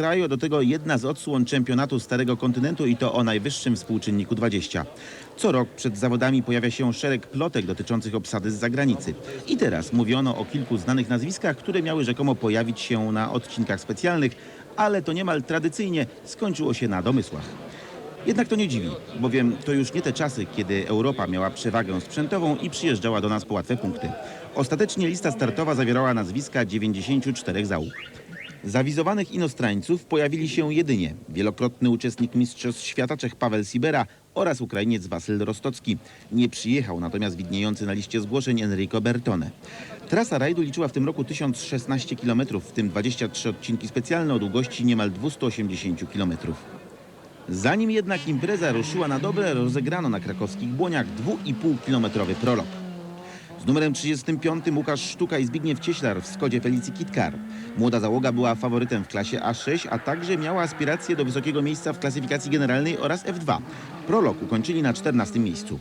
kraju, do tego jedna z odsłon czempionatu Starego Kontynentu i to o najwyższym współczynniku 20. Co rok przed zawodami pojawia się szereg plotek dotyczących obsady z zagranicy. I teraz mówiono o kilku znanych nazwiskach, które miały rzekomo pojawić się na odcinkach specjalnych, ale to niemal tradycyjnie skończyło się na domysłach. Jednak to nie dziwi, bowiem to już nie te czasy, kiedy Europa miała przewagę sprzętową i przyjeżdżała do nas po łatwe punkty. Ostatecznie lista startowa zawierała nazwiska 94 załóg. Zawizowanych inostrańców pojawili się jedynie wielokrotny uczestnik Mistrzostw Świata Czech Paweł Sibera oraz Ukrainiec Wasyl Rostocki. Nie przyjechał natomiast widniejący na liście zgłoszeń Enrico Bertone. Trasa rajdu liczyła w tym roku 1016 km, w tym 23 odcinki specjalne o długości niemal 280 km. Zanim jednak impreza ruszyła na dobre, rozegrano na krakowskich błoniach 2,5-kilometrowy prolog. Z numerem 35 Łukasz Sztuka i Zbigniew Cieślar w Skodzie Felicji Kitkar. Młoda załoga była faworytem w klasie A6, a także miała aspiracje do wysokiego miejsca w klasyfikacji generalnej oraz F2. Prolog ukończyli na 14 miejscu.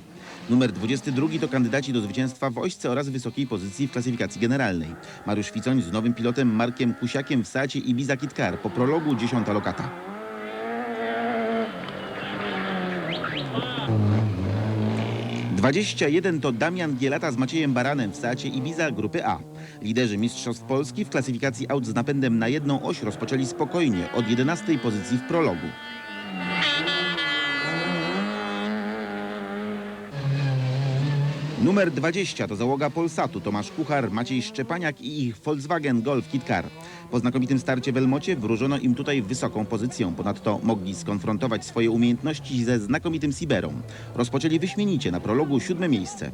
Numer 22 to kandydaci do zwycięstwa w ośce oraz wysokiej pozycji w klasyfikacji generalnej. Mariusz Ficoń z nowym pilotem Markiem Kusiakiem w Sacie Ibiza Kitkar. Po prologu 10 lokata. Dwadzieścia jeden to Damian Gielata z Maciejem Baranem w Seacie Ibiza grupy A. Liderzy Mistrzostw Polski w klasyfikacji aut z napędem na jedną oś rozpoczęli spokojnie od 11 pozycji w prologu. Numer 20 to załoga Polsatu Tomasz Kuchar, Maciej Szczepaniak i ich Volkswagen Golf Kitkar. Po znakomitym starcie w Elmocie wróżono im tutaj wysoką pozycję. Ponadto mogli skonfrontować swoje umiejętności ze znakomitym Siberą. Rozpoczęli wyśmienicie na prologu siódme miejsce.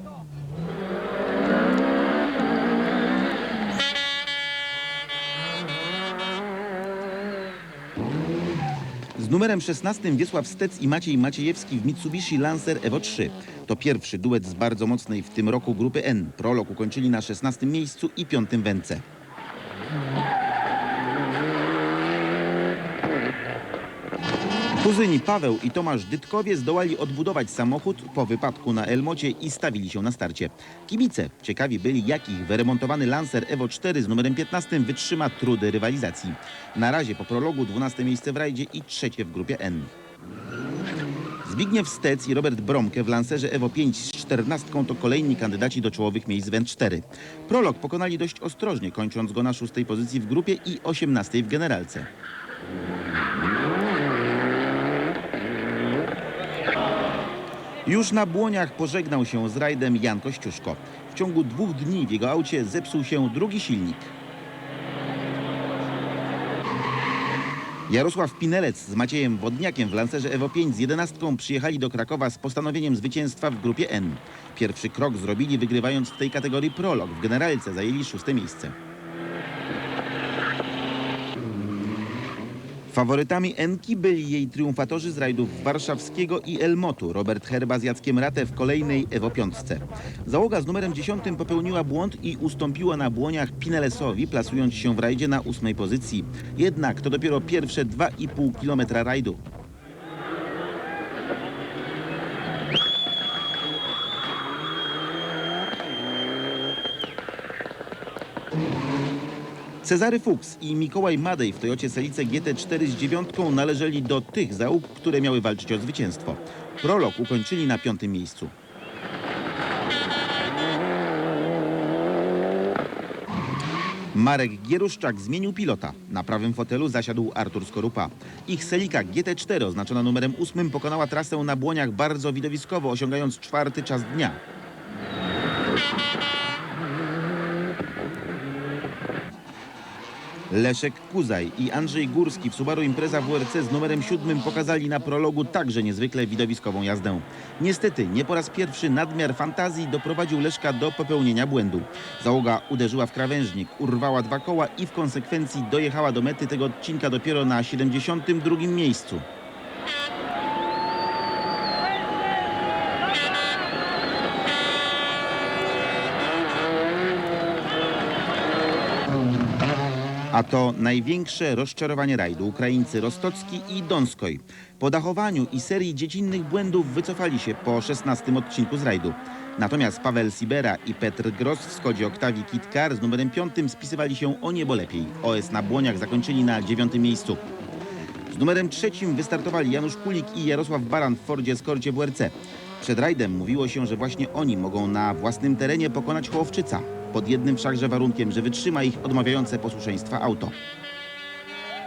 Numerem 16 Wiesław Stec i Maciej Maciejewski w Mitsubishi Lancer Evo 3. To pierwszy duet z bardzo mocnej w tym roku grupy N. Prolog ukończyli na 16 miejscu i 5 węce. Kuzyni Paweł i Tomasz Dytkowie zdołali odbudować samochód po wypadku na Elmocie i stawili się na starcie. Kibice ciekawi byli, jak ich wyremontowany Lancer Evo 4 z numerem 15 wytrzyma trudy rywalizacji. Na razie po prologu 12 miejsce w rajdzie i trzecie w grupie N. Zbigniew Stec i Robert Bromke w Lancerze Evo 5 z 14 to kolejni kandydaci do czołowych miejsc w 4. Prolog pokonali dość ostrożnie, kończąc go na szóstej pozycji w grupie i 18 w generalce. Już na Błoniach pożegnał się z rajdem Jan Kościuszko. W ciągu dwóch dni w jego aucie zepsuł się drugi silnik. Jarosław Pinelec z Maciejem Wodniakiem w Lancerze Evo 5 z 11 przyjechali do Krakowa z postanowieniem zwycięstwa w grupie N. Pierwszy krok zrobili wygrywając w tej kategorii prolog. W generalce zajęli szóste miejsce. Faworytami Enki byli jej triumfatorzy z rajdów warszawskiego i Elmotu, Robert Herba z Jackiem Ratę w kolejnej Evo 5. Załoga z numerem 10 popełniła błąd i ustąpiła na błoniach Pinelesowi, plasując się w rajdzie na ósmej pozycji. Jednak to dopiero pierwsze 2,5 km rajdu. Cezary Fuchs i Mikołaj Madej w Toyocie Celice GT4 z dziewiątką należeli do tych załóg, które miały walczyć o zwycięstwo. Prolog ukończyli na piątym miejscu. Marek Gieruszczak zmienił pilota. Na prawym fotelu zasiadł Artur Skorupa. Ich Selika GT4 oznaczona numerem 8 pokonała trasę na błoniach bardzo widowiskowo, osiągając czwarty czas dnia. Leszek Kuzaj i Andrzej Górski w Subaru Impreza WRC z numerem 7 pokazali na prologu także niezwykle widowiskową jazdę. Niestety nie po raz pierwszy nadmiar fantazji doprowadził Leszka do popełnienia błędu. Załoga uderzyła w krawężnik, urwała dwa koła i w konsekwencji dojechała do mety tego odcinka dopiero na 72 miejscu. A to największe rozczarowanie rajdu. Ukraińcy Rostocki i Donskoj. Po dachowaniu i serii dziecinnych błędów wycofali się po 16 odcinku z rajdu. Natomiast Paweł Sibera i Petr Gross w Skodzie Oktawii Kitkar z numerem 5 spisywali się o niebo lepiej. OS na Błoniach zakończyli na dziewiątym miejscu. Z numerem trzecim wystartowali Janusz Kulik i Jarosław Baran w Fordzie Escorcie WRC. Przed rajdem mówiło się, że właśnie oni mogą na własnym terenie pokonać Hołowczyca. Pod jednym wszakże warunkiem, że wytrzyma ich odmawiające posłuszeństwa auto.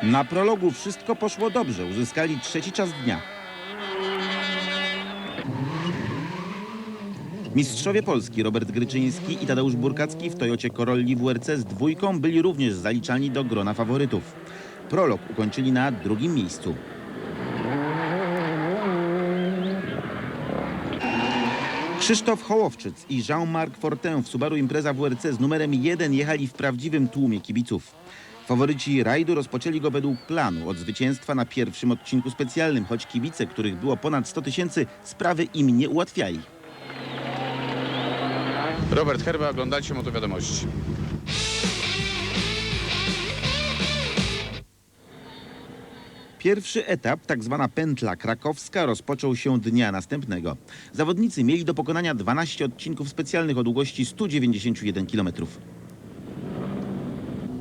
Na prologu wszystko poszło dobrze. Uzyskali trzeci czas dnia. Mistrzowie Polski Robert Gryczyński i Tadeusz Burkacki w Toyocie Corolli WRC z dwójką byli również zaliczani do grona faworytów. Prolog ukończyli na drugim miejscu. Krzysztof Hołowczyc i Jean-Marc Fortin w Subaru Impreza WRC z numerem 1 jechali w prawdziwym tłumie kibiców. Faworyci rajdu rozpoczęli go według planu od zwycięstwa na pierwszym odcinku specjalnym, choć kibice, których było ponad 100 tysięcy, sprawy im nie ułatwiali. Robert Herba, oglądajcie mu to wiadomości. Pierwszy etap, tak zwana pętla krakowska, rozpoczął się dnia następnego. Zawodnicy mieli do pokonania 12 odcinków specjalnych o długości 191 km.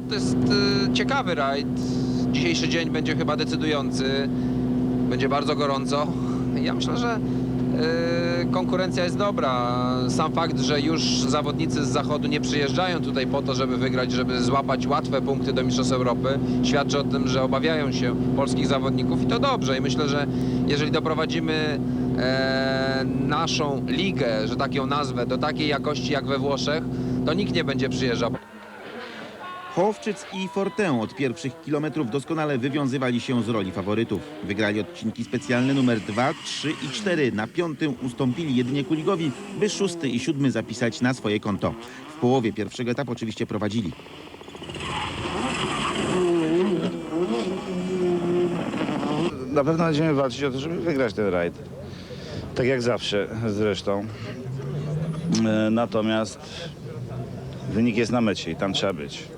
To jest e, ciekawy rajd. Dzisiejszy dzień będzie chyba decydujący. Będzie bardzo gorąco. Ja myślę, że konkurencja jest dobra. Sam fakt, że już zawodnicy z zachodu nie przyjeżdżają tutaj po to, żeby wygrać, żeby złapać łatwe punkty do Mistrzostw Europy, świadczy o tym, że obawiają się polskich zawodników i to dobrze. I myślę, że jeżeli doprowadzimy e, naszą ligę, że tak ją nazwę, do takiej jakości jak we Włoszech, to nikt nie będzie przyjeżdżał. Hołowczyc i Fortin od pierwszych kilometrów doskonale wywiązywali się z roli faworytów. Wygrali odcinki specjalne numer 2, 3 i 4. Na piątym ustąpili jedynie Kuligowi, by szósty i siódmy zapisać na swoje konto. W połowie pierwszego etapu oczywiście prowadzili. Na pewno będziemy walczyć o to, żeby wygrać ten rajd. Tak jak zawsze zresztą. E, Natomiast wynik jest na mecie i tam trzeba być.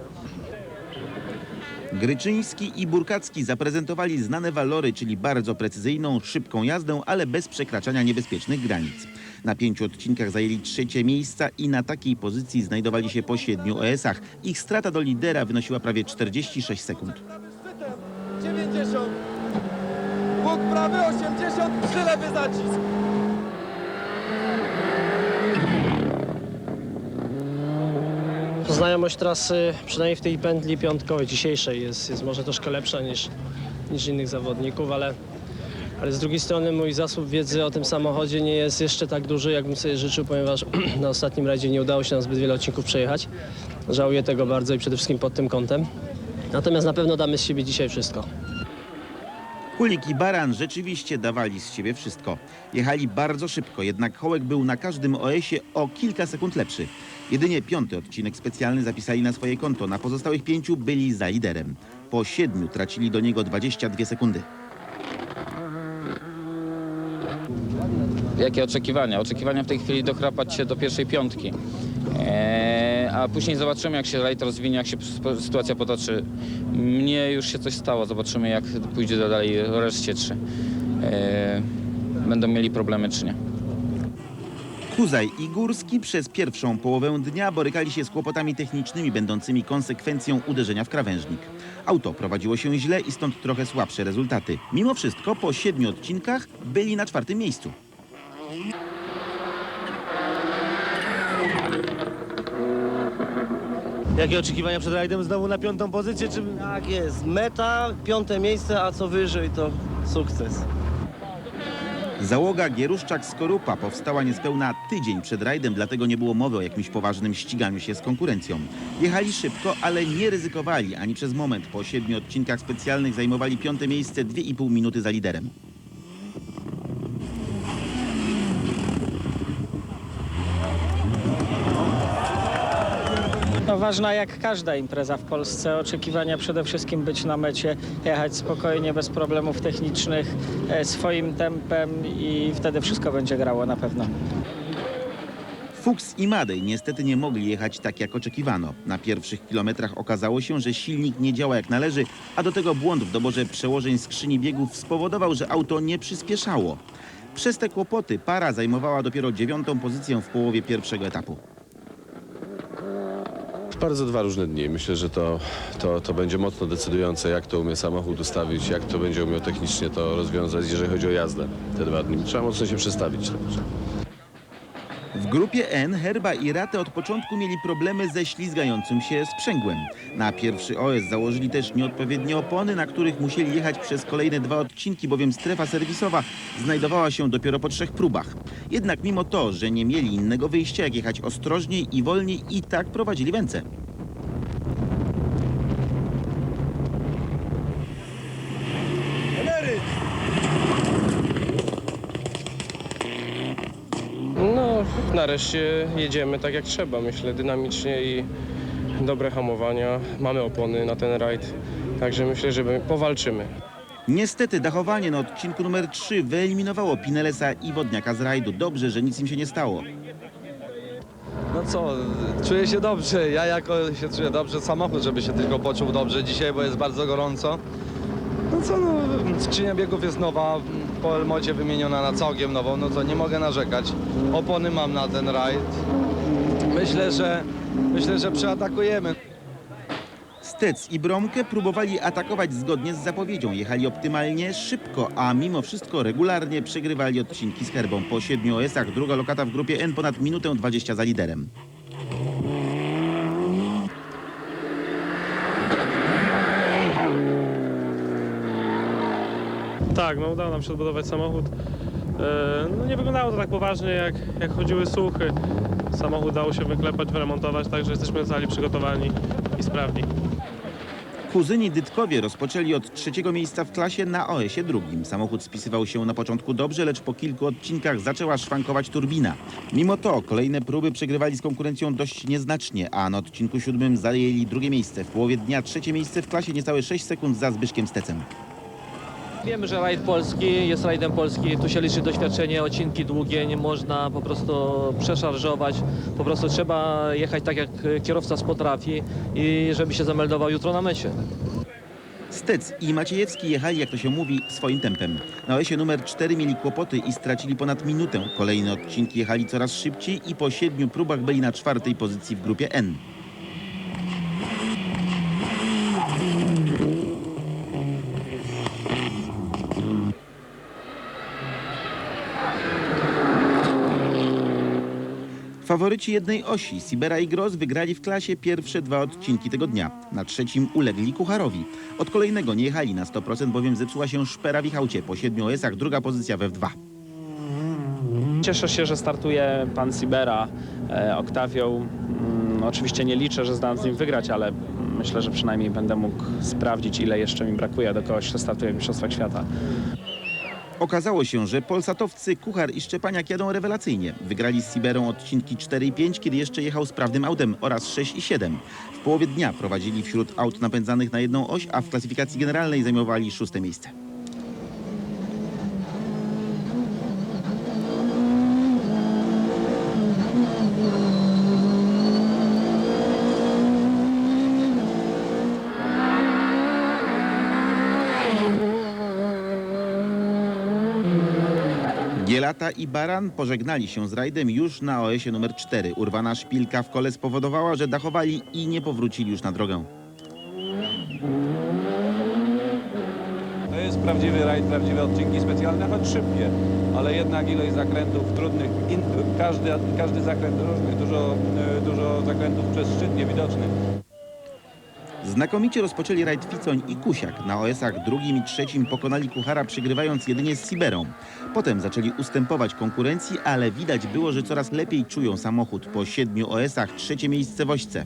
Gryczyński i Burkacki zaprezentowali znane walory, czyli bardzo precyzyjną, szybką jazdę, ale bez przekraczania niebezpiecznych granic. Na pięciu odcinkach zajęli trzecie miejsca i na takiej pozycji znajdowali się po siedmiu ES-ach. Ich strata do lidera wynosiła prawie 46 sekund. 90. Bóg prawy 80, przylewy zacisk. Znajomość trasy, przynajmniej w tej pętli piątkowej dzisiejszej jest, jest może troszkę lepsza niż, niż innych zawodników, ale, ale z drugiej strony mój zasób wiedzy o tym samochodzie nie jest jeszcze tak duży, jakbym sobie życzył, ponieważ na ostatnim rajdzie nie udało się nam zbyt wiele odcinków przejechać. Żałuję tego bardzo i przede wszystkim pod tym kątem. Natomiast na pewno damy z siebie dzisiaj wszystko. Kulik i Baran rzeczywiście dawali z siebie wszystko. Jechali bardzo szybko, jednak Hołek był na każdym OS-ie o kilka sekund lepszy. Jedynie piąty odcinek specjalny zapisali na swoje konto, na pozostałych pięciu byli za liderem. Po siedmiu tracili do niego 22 sekundy. Jakie oczekiwania? Oczekiwania w tej chwili dochrapać się do pierwszej piątki. Eee, a później zobaczymy, jak się rajd rozwinie, jak się sytuacja potoczy. Mnie już się coś stało, zobaczymy, jak pójdzie dalej reszcie, czy eee, będą mieli problemy, czy nie. Kuzaj i Górski przez pierwszą połowę dnia borykali się z kłopotami technicznymi będącymi konsekwencją uderzenia w krawężnik. Auto prowadziło się źle i stąd trochę słabsze rezultaty. Mimo wszystko po siedmiu odcinkach byli na czwartym miejscu. Jakie oczekiwania przed rajdem? Znowu na piątą pozycję, czy... Tak jest, meta, piąte miejsce, a co wyżej to sukces. Załoga Gieruszczak-Skorupa powstała niespełna tydzień przed rajdem, dlatego nie było mowy o jakimś poważnym ściganiu się z konkurencją. Jechali szybko, ale nie ryzykowali ani przez moment. Po siedmiu odcinkach specjalnych zajmowali piąte miejsce 2,5 minuty za liderem. Ważna jak każda impreza w Polsce. Oczekiwania przede wszystkim być na mecie, jechać spokojnie, bez problemów technicznych, e, swoim tempem i wtedy wszystko będzie grało na pewno. Fuchs i Madej niestety nie mogli jechać tak jak oczekiwano. Na pierwszych kilometrach okazało się, że silnik nie działa jak należy, a do tego błąd w doborze przełożeń skrzyni biegów spowodował, że auto nie przyspieszało. Przez te kłopoty para zajmowała dopiero dziewiątą pozycję w połowie pierwszego etapu. Bardzo dwa różne dni. Myślę, że to, to, to będzie mocno decydujące, jak to umie samochód ustawić, jak to będzie umiał technicznie to rozwiązać, jeżeli chodzi o jazdę. Te dwa dni. Trzeba mocno się przestawić. Także. W grupie N Herba i Rate od początku mieli problemy ze ślizgającym się sprzęgłem. Na pierwszy OS założyli też nieodpowiednie opony, na których musieli jechać przez kolejne dwa odcinki, bowiem strefa serwisowa znajdowała się dopiero po trzech próbach. Jednak mimo to, że nie mieli innego wyjścia, jak jechać ostrożniej i wolniej, i tak prowadzili węce. No, nareszcie jedziemy tak jak trzeba, myślę, dynamicznie i dobre hamowania. Mamy opony na ten rajd, także myślę, że my powalczymy. Niestety dachowanie na odcinku numer 3 wyeliminowało Pinelesa i Wodniaka z rajdu. Dobrze, że nic im się nie stało. No co, czuję się dobrze. Ja jako się czuję dobrze, samochód, żeby się tylko poczuł dobrze dzisiaj, bo jest bardzo gorąco. No co, no, skrzynia biegów jest nowa, po Elmocie wymieniona na całkiem nową, no to nie mogę narzekać. Opony mam na ten rajd. Myślę, że myślę, że przeatakujemy. Stec i Bromkę próbowali atakować zgodnie z zapowiedzią. Jechali optymalnie, szybko, a mimo wszystko regularnie przegrywali odcinki z herbą. Po 7 OS-ach druga lokata w grupie N ponad minutę 20 za liderem. Tak, no udało nam się odbudować samochód. E, No nie wyglądało to tak poważnie, jak, jak chodziły słuchy. Samochód dało się wyklepać, wyremontować, także jesteśmy cali przygotowani i sprawni. Kuzyni Dytkowie rozpoczęli od trzeciego miejsca w klasie na OS-ie drugim. Samochód spisywał się na początku dobrze, lecz po kilku odcinkach zaczęła szwankować turbina. Mimo to kolejne próby przegrywali z konkurencją dość nieznacznie, a na odcinku siódmym zajęli drugie miejsce. W połowie dnia trzecie miejsce w klasie niecałe 6 sekund za Zbyszkiem Stecem. Wiemy, że rajd polski jest rajdem polski, tu się liczy doświadczenie, odcinki długie, nie można po prostu przeszarżować, po prostu trzeba jechać tak jak kierowca potrafi i żeby się zameldował jutro na mecie. Stec i Maciejewski jechali, jak to się mówi, swoim tempem. Na OS-ie numer 4 mieli kłopoty i stracili ponad minutę. Kolejne odcinki jechali coraz szybciej i po siedmiu próbach byli na czwartej pozycji w grupie N. Faworyci jednej osi, Sibera i Gross, wygrali w klasie pierwsze dwa odcinki tego dnia. Na trzecim ulegli Kucharowi. Od kolejnego nie jechali na 100%, bowiem zepsuła się szpera w ich aucie. Po siedmiu OS-ach druga pozycja we F2. Cieszę się, że startuje pan Sibera e, Oktawią. Mm, oczywiście nie liczę, że zdam z nim wygrać, ale myślę, że przynajmniej będę mógł sprawdzić, ile jeszcze mi brakuje do kogoś, kto startuje w Mistrzostwach Świata. Okazało się, że polsatowcy Kuchar i Szczepaniak jadą rewelacyjnie. Wygrali z Siberą odcinki 4 i 5, kiedy jeszcze jechał sprawnym autem oraz 6 i 7. W połowie dnia prowadzili wśród aut napędzanych na jedną oś, a w klasyfikacji generalnej zajmowali szóste miejsce. Gielata i Baran pożegnali się z rajdem już na OS-ie numer 4. Urwana szpilka w kole spowodowała, że dachowali i nie powrócili już na drogę. To jest prawdziwy rajd, prawdziwe odcinki specjalne, choć szybkie, ale jednak ilość zakrętów trudnych, in, każdy, każdy zakręt różny, dużo, e, dużo zakrętów przez szczyt niewidocznych. Znakomicie rozpoczęli rajd Ficoń i Kusiak. Na OS-ach drugim i trzecim pokonali Kuchara, przegrywając jedynie z Siberą. Potem zaczęli ustępować konkurencji, ale widać było, że coraz lepiej czują samochód. Po siedmiu OS-ach trzecie miejsce w ośce.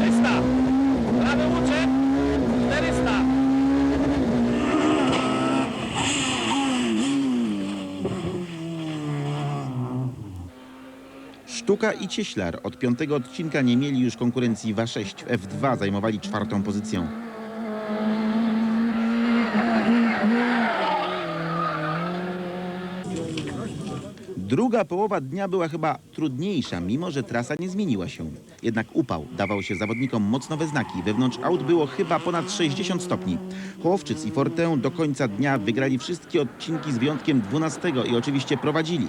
300! Prawy łuczek! 400! Sztuka i Cieślar od piątego odcinka nie mieli już konkurencji w A6. W F2 zajmowali czwartą pozycję. Druga połowa dnia była chyba trudniejsza, mimo że trasa nie zmieniła się. Jednak upał dawał się zawodnikom mocno we znaki. Wewnątrz aut było chyba ponad 60 stopni. Hołowczyc i Fortę do końca dnia wygrali wszystkie odcinki z wyjątkiem 12 i oczywiście prowadzili.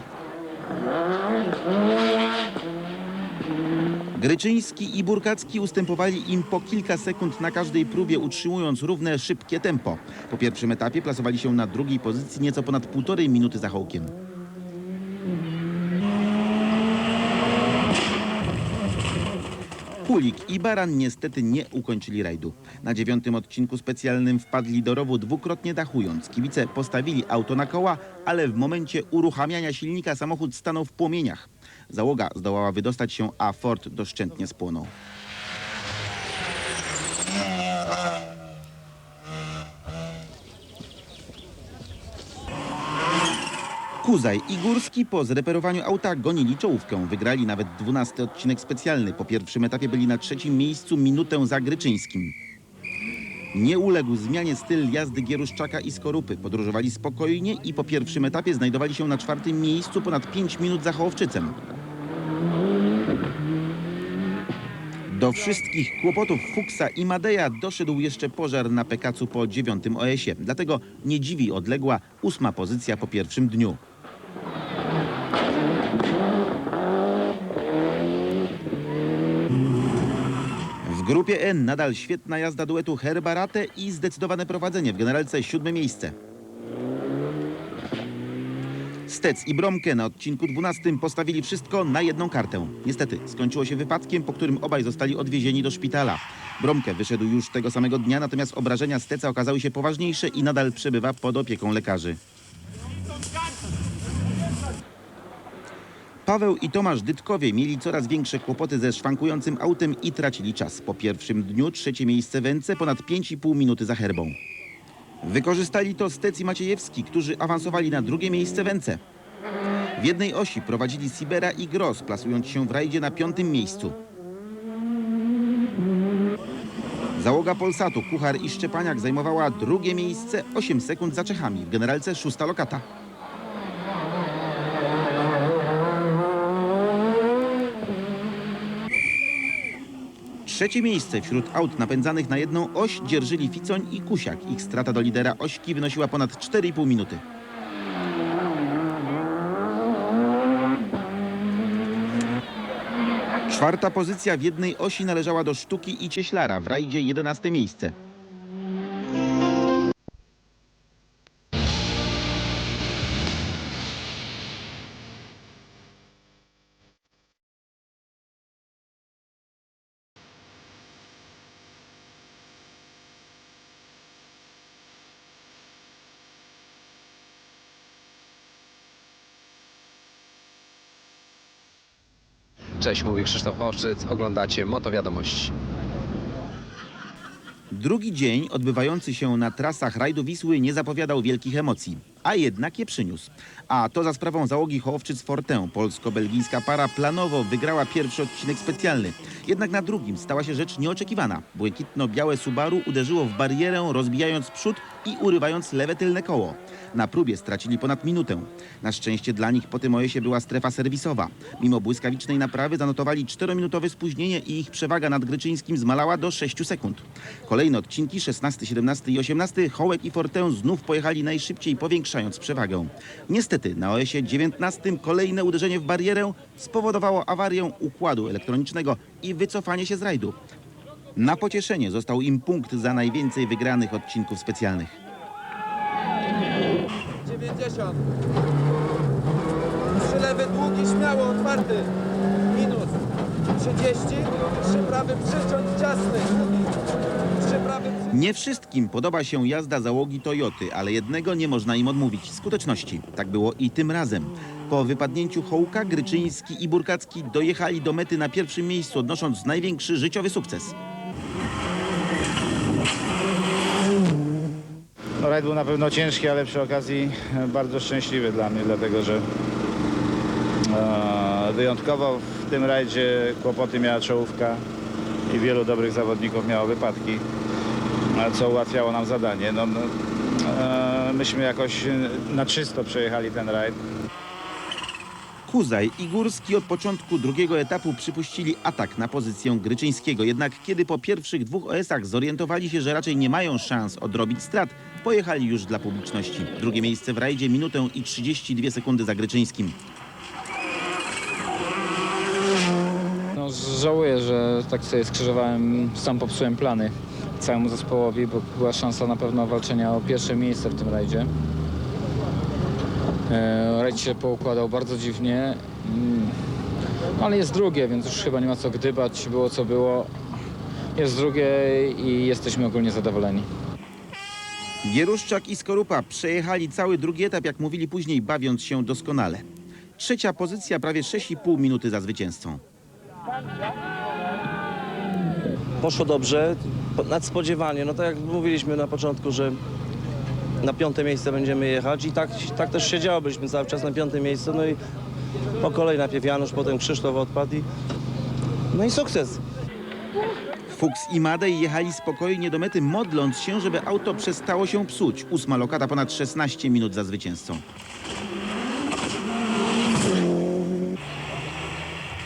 Gryczyński i Burkacki ustępowali im po kilka sekund na każdej próbie, utrzymując równe, szybkie tempo. Po pierwszym etapie plasowali się na drugiej pozycji nieco ponad półtorej minuty za Hołkiem. Kulik i Baran niestety nie ukończyli rajdu. Na dziewiątym odcinku specjalnym wpadli do rowu dwukrotnie dachując. Kibice postawili auto na koła, ale w momencie uruchamiania silnika samochód stanął w płomieniach. Załoga zdołała wydostać się, a Ford doszczętnie spłonął. Kuzaj i Górski po zreperowaniu auta gonili czołówkę. Wygrali nawet 12 odcinek specjalny. Po pierwszym etapie byli na trzecim miejscu minutę za Gryczyńskim. Nie uległ zmianie styl jazdy Gieruszczaka i Skorupy. Podróżowali spokojnie i po pierwszym etapie znajdowali się na czwartym miejscu ponad 5 minut za Hołowczycem. Do wszystkich kłopotów Fuksa i Madeja doszedł jeszcze pożar na Pekacu po dziewiątym OS-ie. Dlatego nie dziwi odległa ósma pozycja po pierwszym dniu. Grupie N nadal świetna jazda duetu Herbarate i zdecydowane prowadzenie w generalce siódme miejsce. Stec i Bromkę na odcinku 12 postawili wszystko na jedną kartę. Niestety skończyło się wypadkiem, po którym obaj zostali odwiezieni do szpitala. Bromkę wyszedł już tego samego dnia, natomiast obrażenia Steca okazały się poważniejsze i nadal przebywa pod opieką lekarzy. Paweł i Tomasz Dytkowie mieli coraz większe kłopoty ze szwankującym autem i tracili czas. Po pierwszym dniu trzecie miejsce Węce ponad 5,5 minuty za herbą. Wykorzystali to Stec i Maciejewski, którzy awansowali na drugie miejsce Węce. W jednej osi prowadzili Sibera i Gross, plasując się w rajdzie na piątym miejscu. Załoga Polsatu, Kuchar i Szczepaniak zajmowała drugie miejsce 8 sekund za Czechami. W generalce szósta lokata. Trzecie miejsce wśród aut napędzanych na jedną oś dzierżyli Ficoń i Kusiak. Ich strata do lidera ośki wynosiła ponad 4,5 minuty. Czwarta pozycja w jednej osi należała do Sztuki i Cieślara, w rajdzie 11 miejsce. Cześć, mówi Krzysztof Oszczyc, oglądacie Moto Wiadomości. Drugi dzień odbywający się na trasach rajdu Wisły nie zapowiadał wielkich emocji, a jednak je przyniósł. A to za sprawą załogi Hołowczyc Fortę. Polsko-belgijska para planowo wygrała pierwszy odcinek specjalny. Jednak na drugim stała się rzecz nieoczekiwana. Błękitno-białe Subaru uderzyło w barierę, rozbijając przód i urywając lewe tylne koło. Na próbie stracili ponad minutę. Na szczęście dla nich po tym ojesie była strefa serwisowa. Mimo błyskawicznej naprawy zanotowali 4-minutowe spóźnienie i ich przewaga nad Gryczyńskim zmalała do 6 sekund. Kolejne odcinki 16, 17 i 18 Hołek i Fortę znów pojechali najszybciej, powiększając przewagę. Niestety na OS-ie 19 kolejne uderzenie w barierę spowodowało awarię układu elektronicznego i wycofanie się z rajdu. Na pocieszenie został im punkt za najwięcej wygranych odcinków specjalnych. 90. Trzy lewy długi, śmiało, otwarty. Minus. 30. Trzy prawy przyciąg ciasny, długi. Nie wszystkim podoba się jazda załogi Toyoty, ale jednego nie można im odmówić skuteczności. Tak było i tym razem. Po wypadnięciu Hołka, Gryczyński i Burkacki dojechali do mety na pierwszym miejscu, odnosząc największy życiowy sukces. No, rajd był na pewno ciężki, ale przy okazji e, bardzo szczęśliwy dla mnie, dlatego że e, wyjątkowo w tym rajdzie kłopoty miała czołówka i wielu dobrych zawodników miało wypadki, co ułatwiało nam zadanie. No, no, e, myśmy jakoś e, na czysto przejechali ten rajd. Kuzaj i Górski od początku drugiego etapu przypuścili atak na pozycję Gryczyńskiego. Jednak kiedy po pierwszych dwóch OS-ach zorientowali się, że raczej nie mają szans odrobić strat, pojechali już dla publiczności. Drugie miejsce w rajdzie minutę i 32 sekundy za Gryczyńskim. no, żałuję, że tak sobie skrzyżowałem, sam popsułem plany całemu zespołowi, bo była szansa na pewno walczenia o pierwsze miejsce w tym rajdzie. E, rajd się poukładał bardzo dziwnie, mm, ale jest drugie, więc już chyba nie ma co gdybać, było co było. Jest drugie i jesteśmy ogólnie zadowoleni. Gieruszczak i Skorupa przejechali cały drugi etap, jak mówili później, bawiąc się doskonale. Trzecia pozycja, prawie 6,5 minuty za zwycięzcą. Poszło dobrze, nadspodziewanie. No tak jak mówiliśmy na początku, że na piąte miejsce będziemy jechać i tak, tak też się działo. Byliśmy cały czas na piąte miejsce. No i po kolei najpierw Janusz, potem Krzysztof odpadł i... No i sukces. Fuchs i Madej jechali spokojnie do mety, modląc się, żeby auto przestało się psuć. Ósma lokata ponad 16 minut za zwycięzcą.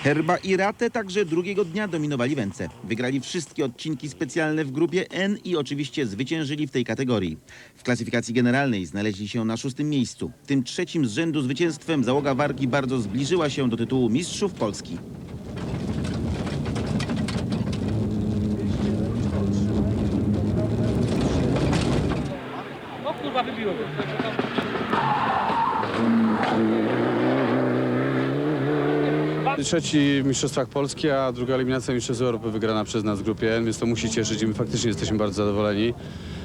Herba i Rate także drugiego dnia dominowali Węce. Wygrali wszystkie odcinki specjalne w grupie N i oczywiście zwyciężyli w tej kategorii. W klasyfikacji generalnej znaleźli się na szóstym miejscu. Tym trzecim z rzędu zwycięstwem załoga Warki bardzo zbliżyła się do tytułu Mistrzów Polski. Trzeci w Mistrzostwach Polski, a druga eliminacja Mistrzostw Europy wygrana przez nas w grupie N, więc to musi cieszyć i my faktycznie jesteśmy bardzo zadowoleni.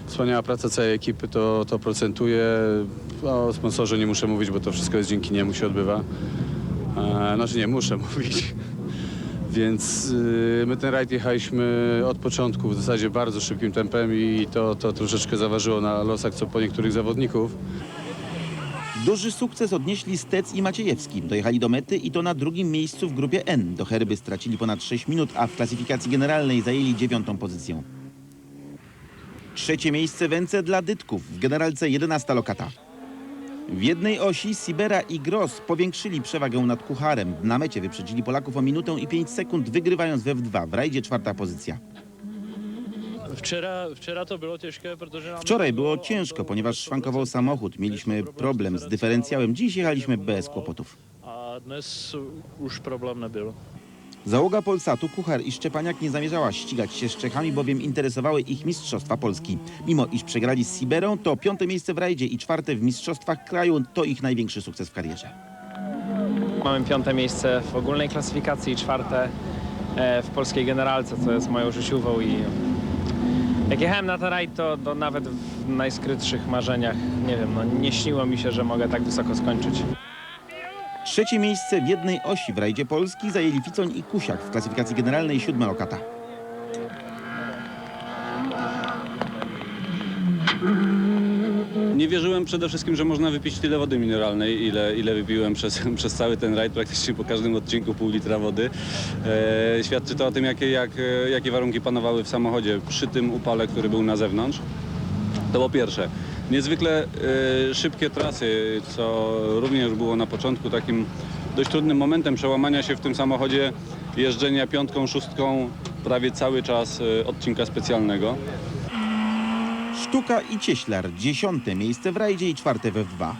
Wspaniała praca całej ekipy, to, to procentuje. O sponsorze nie muszę mówić, bo to wszystko jest dzięki niemu się odbywa. E, znaczy nie muszę mówić. Więc y, my ten rajd jechaliśmy od początku w zasadzie bardzo szybkim tempem i to, to troszeczkę zaważyło na losach co po niektórych zawodników. Duży sukces odnieśli Stec i Maciejewski. Dojechali do mety i to na drugim miejscu w grupie N. Do Herby stracili ponad 6 minut, a w klasyfikacji generalnej zajęli dziewiątą pozycję. Trzecie miejsce Węce dla Dytków, w generalce 11 lokata. W jednej osi Sibera i Gross powiększyli przewagę nad Kucharem. Na mecie wyprzedzili Polaków o minutę i 5 sekund, wygrywając we W2. W rajdzie czwarta pozycja. Wczoraj, było ciężkie, protože Wczoraj było ciężko, ponieważ szwankował samochód. Mieliśmy problem z dyferencjałem. Dziś jechaliśmy bez kłopotów. a dnes už problém nebyl. Załoga Polsatu, Kuchar i Szczepaniak nie zamierzała ścigać się z Czechami, bowiem interesowały ich Mistrzostwa Polski. Mimo iż przegrali z Siberą, to piąte miejsce w rajdzie i czwarte w Mistrzostwach Kraju to ich największy sukces w karierze. Mamy piąte miejsce w ogólnej klasyfikacji i czwarte e, w polskiej generalce, co jest moją życiową i jak jechałem na ten rajd, to, to nawet w najskrytszych marzeniach, nie wiem, no nie śniło mi się, że mogę tak wysoko skończyć. Trzecie miejsce w jednej osi w rajdzie Polski zajęli Ficoń i Kusiak w klasyfikacji generalnej siódma lokata. Nie wierzyłem przede wszystkim, że można wypić tyle wody mineralnej, ile, ile wypiłem przez, przez cały ten rajd, praktycznie po każdym odcinku pół litra wody. E, świadczy to o tym, jakie, jak, e, jakie warunki panowały w samochodzie przy tym upale, który był na zewnątrz. To po pierwsze. Niezwykle e, szybkie trasy, co również było na początku takim dość trudnym momentem przełamania się w tym samochodzie, jeżdżenia piątką, szóstką prawie cały czas e, odcinka specjalnego. Sztuka i Cieślar, dziesiąte miejsce w rajdzie i czwarte we W2.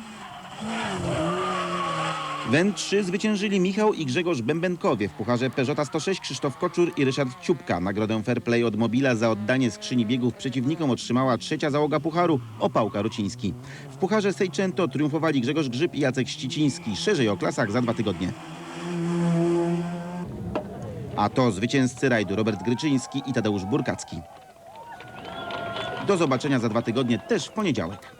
Węd 3 zwyciężyli Michał i Grzegorz Bębenkowie w pucharze Peugeota 106 Krzysztof Koczur i Ryszard Ciupka. Nagrodę Fair Play od Mobila za oddanie skrzyni biegów przeciwnikom otrzymała trzecia załoga pucharu Opałka Ruciński. W pucharze Seicento triumfowali Grzegorz Grzyb i Jacek Ściciński. Szerzej o klasach za dwa tygodnie. A to zwycięzcy rajdu Robert Gryczyński i Tadeusz Burkacki. Do zobaczenia za dwa tygodnie też w poniedziałek.